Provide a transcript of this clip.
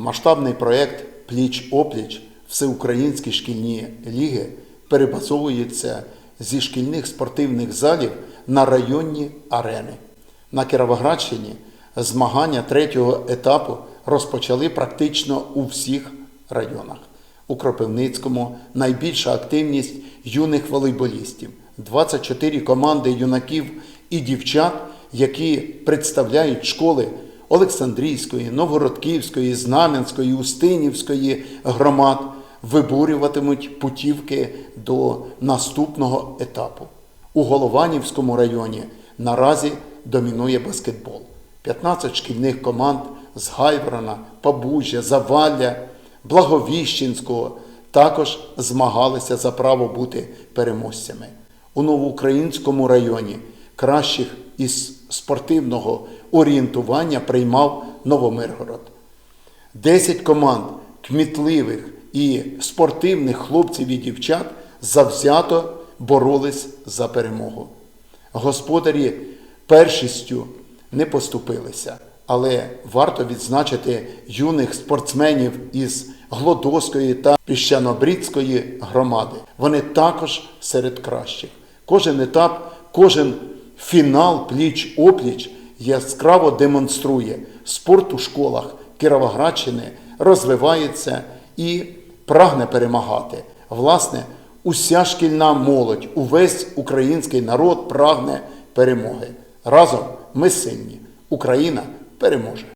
Масштабний проєкт Пліч-опліч Всеукраїнські шкільні ліги перебазовується зі шкільних спортивних залів на районні арени. На Кіровоградщині змагання третього етапу розпочали практично у всіх районах. У Кропивницькому найбільша активність юних волейболістів. 24 команди юнаків і дівчат, які представляють школи Олександрійської, Новгородківської, Знам'янської, Устинівської громад, вибурюватимуть путівки до наступного етапу. У Голованівському районі наразі домінує баскетбол. 15 шкільних команд з Гайворона, Побужжя, Завалля, Благовіщенського також змагалися за право бути переможцями. У Новоукраїнському районі кращих із спортивного орієнтування приймав Новомиргород. 10 команд кмітливих і спортивних хлопців і дівчат завзято боролись за перемогу. Господарі першістю не поступилися, але варто відзначити юних спортсменів із Глодоської та Піщанобрідської громади. Вони також серед кращих. Кожен етап, кожен фінал пліч-опліч яскраво демонструє спорт у школах Кіровоградщини розвивається і прагне перемагати. Власне, уся шкільна молодь, увесь український народ прагне перемоги. Разом ми сильні. Україна переможе.